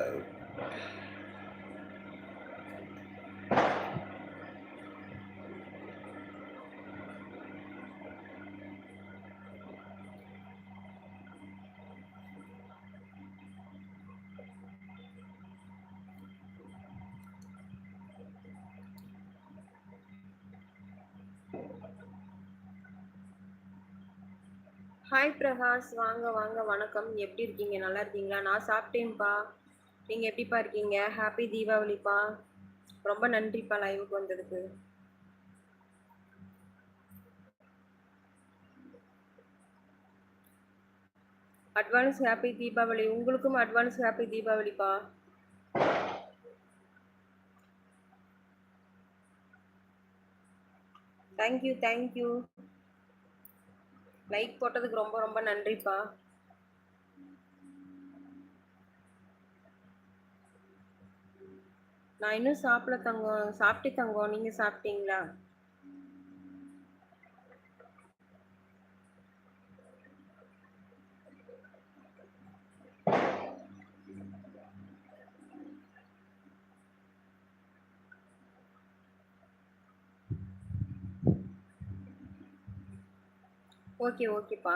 Hi Prakash வாங்க வாங்க. வணக்கம். எப்படி இருக்கீங்க? நல்லா இருக்கீங்களா? நான் சாப்பிட்டேன்ப்பா. நீங்கள் எப்படிப்பா இருக்கீங்க? ஹாப்பி தீபாவளிப்பா. ரொம்ப நன்றிப்பா லைவுக்கு வந்ததுக்கு. Advance happy Deepavali. உங்களுக்கும் advance happy தீபாவளிப்பா. Thank you thank you like போட்டதுக்கு ரொம்ப ரொம்ப நன்றிப்பா. நான் இன்னும் சாப்பிட தங்கம் சாப்பிட்டு தங்கம். நீங்க சாப்பிட்டீங்களா? ஓகே ஓகேப்பா.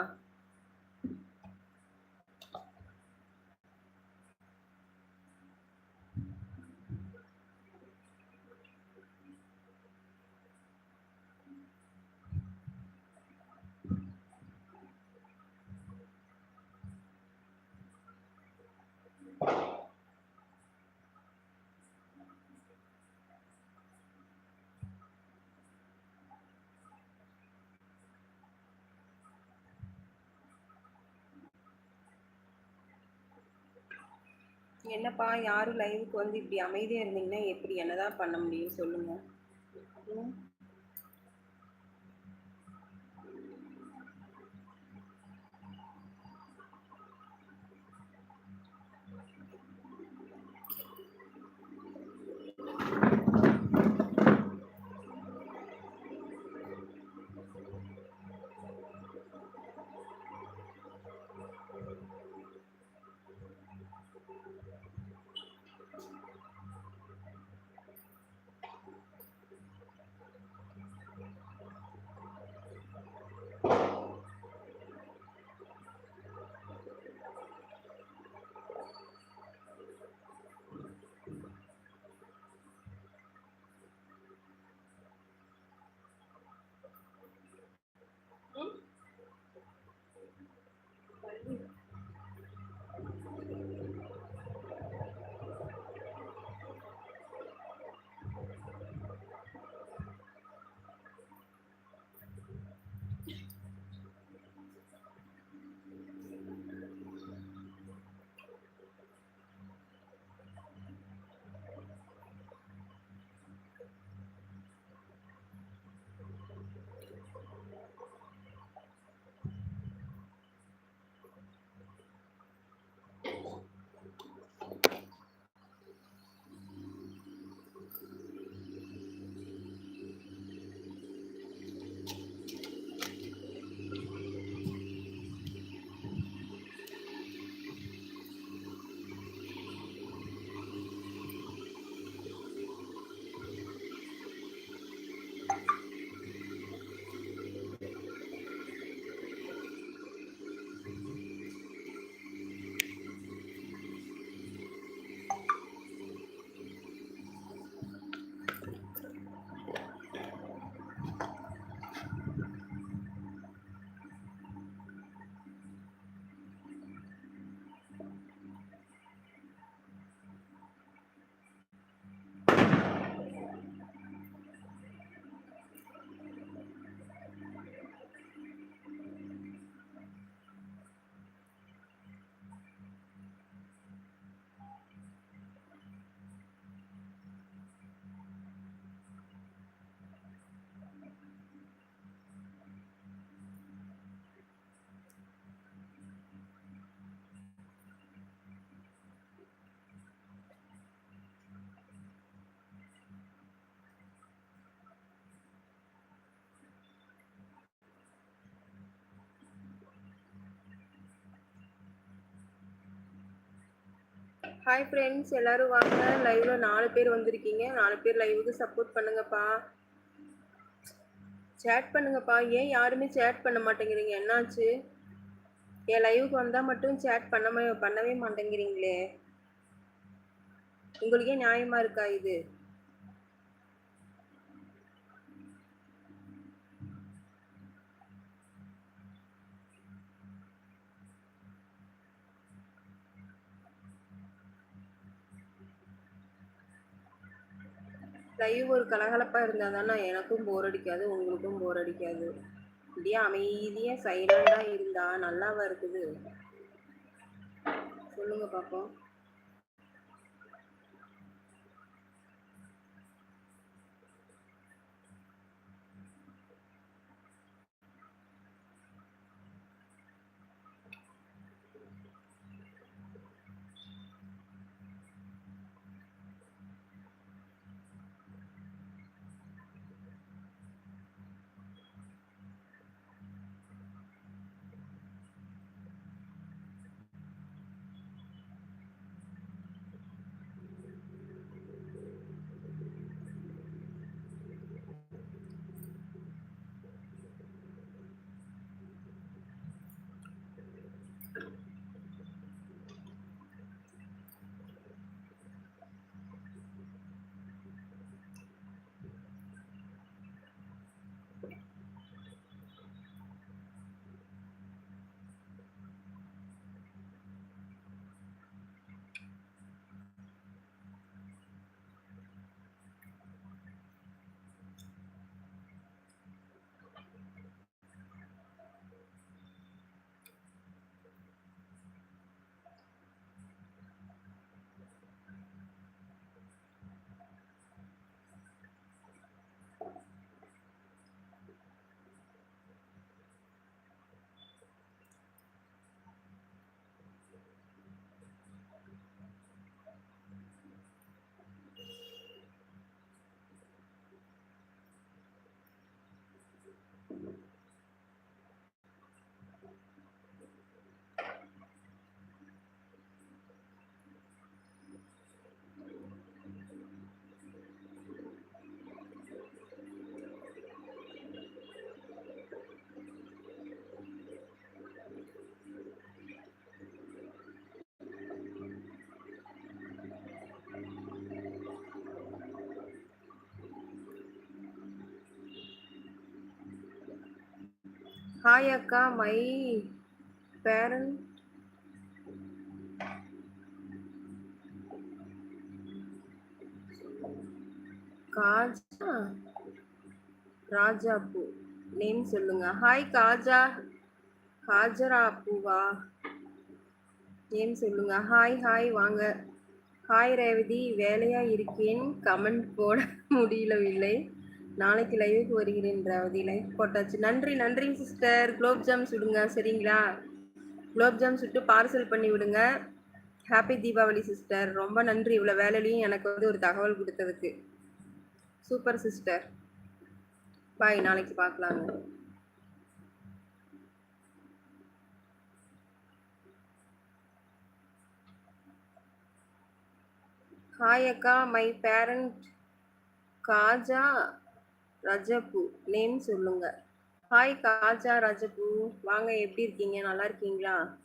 என்னப்பா யாரும் லைவுக்கு வந்து இப்படி அமைதியாக இருந்தீங்கன்னா எப்படி? என்னதான் பண்ண முடியும்? சொல்லுங்க. ஹாய் ஃப்ரெண்ட்ஸ் எல்லாரும் வாங்க. லைவ்ல நாலு பேர் வந்திருக்கீங்க. நாலு பேர் லைவுக்கு சப்போர்ட் பண்ணுங்கப்பா. சேட் பண்ணுங்கப்பா. ஏன் யாருமே சேட் பண்ண மாட்டேங்கிறீங்க? என்னாச்சு? என் லைவுக்கு வந்தால் மட்டும் சேட் பண்ண பண்ணவே மாட்டேங்கிறீங்களே. உங்களுக்கே நியாயமா இருக்கா இது? லைவ் ஒரு கலகலப்பாக இருந்தால் தானே எனக்கும் போர் அடிக்காது உங்களுக்கும் போர் அடிக்காது. இப்படியே அமைதியாக சைலண்டாக இருந்தால் நல்லாவா இருக்குது? சொல்லுங்கள் பார்ப்போம் ஹாய் அக்கா மை பேரண்ட் காஜா? ராஜா பூ நேம் சொல்லுங்க. ஹாய் காஜா. ஹாஜரா பூவா நேம் சொல்லுங்க. ஹாய் ஹாய் வாங்க. ஹாய் ரேவதி வேலையா இருக்கேன். கமெண்ட் போட முடியலவில்லை. நாளைக்கு லைவுக்கு வருகிறேன் ரேவதி. லைவ் போட்டாச்சு. நன்றி நன்றி சிஸ்டர் குலோப் ஜாம் சுடுங்க சரிங்களா? குலோப் ஜாம் சுட்டு பார்சல் பண்ணி விடுங்க. ஹாப்பி தீபாவளி சிஸ்டர் ரொம்ப நன்றி. இவ்வளோ வேலையிலையும் எனக்கு வந்து ஒரு தகவல் கொடுத்ததுக்கு. சூப்பர் சிஸ்டர் பாய் நாளைக்கு பார்க்கலாங்க. ஹாய் அக்கா. My parent Kaja. Rajabu name சொல்லுங்க. ஹாய் காஜா ரஜபு. வாங்க எப்படி இருக்கீங்க? நல்லா இருக்கீங்களா?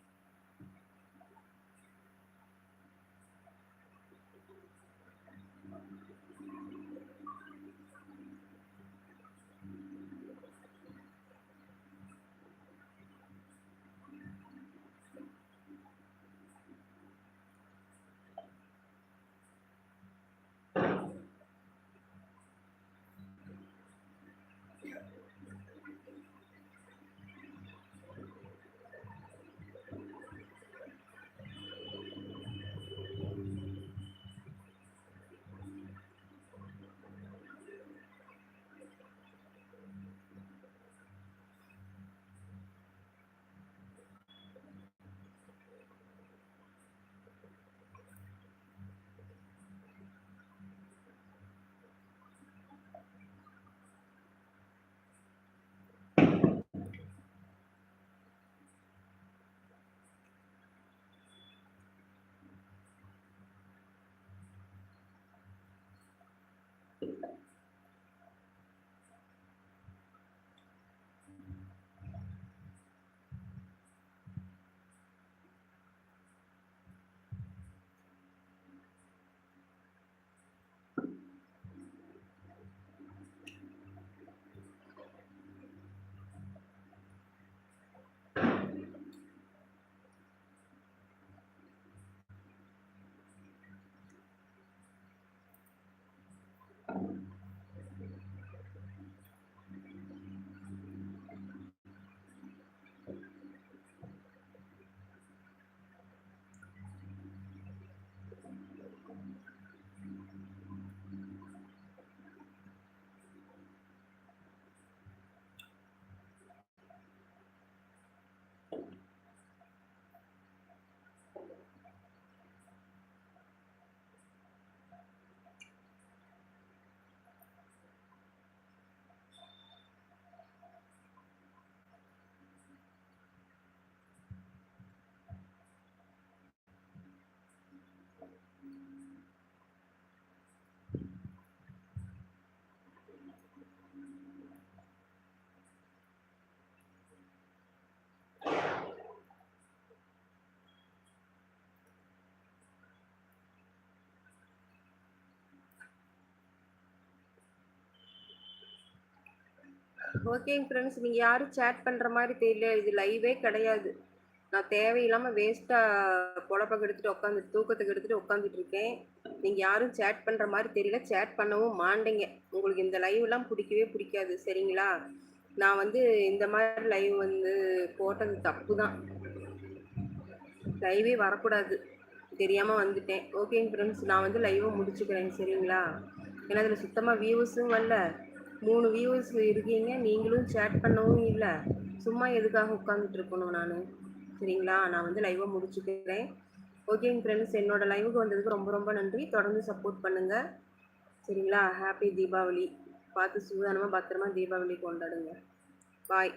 ஓகேங்க ஃப்ரெண்ட்ஸ் நீங்கள் யாரும் சேட் பண்ணுற மாதிரி தெரியல. இது லைவே கிடையாது. நான் தேவையில்லாமல் வேஸ்ட்டாக பொழப்ப எடுத்துட்டு உட்காந்து தூக்கத்துக்கு எடுத்துட்டு உட்காந்துட்டு இருக்கேன். நீங்கள் யாரும் சேட் பண்ணுற மாதிரி தெரியல. சேட் பண்ணவும் மாட்டீங்க உங்களுக்கு இந்த லைவ்லாம் பிடிக்கவே பிடிக்காது. சரிங்களா? நான் வந்து இந்த மாதிரி லைவ் வந்து போட்டது தப்பு தான் லைவே வரக்கூடாது. தெரியாமல் வந்துட்டேன். ஓகேங்க ஃப்ரெண்ட்ஸ் நான் வந்து லைவை முடிச்சுக்கிறேன். சரிங்களா? ஏன்னா அதில் சுத்தமாக வியூஸும் வரல. மூணு வியூவர்ஸ் இருக்கீங்க. நீங்களும் சேட் பண்ணவும் இல்லை. சும்மா எதுக்காக உட்காந்துட்டு இருக்கணும் நான்? சரிங்களா? நான் வந்து லைவை முடிச்சுக்கிறேன். ஓகேங்க ஃப்ரெண்ட்ஸ் என்னோட லைவுக்கு வந்ததுக்கு ரொம்ப ரொம்ப நன்றி. தொடர்ந்து சப்போர்ட் பண்ணுங்கள் சரிங்களா? ஹாப்பி தீபாவளி பார்த்து சூதானமாக பத்திரமா தீபாவளி கொண்டாடுங்க. பாய்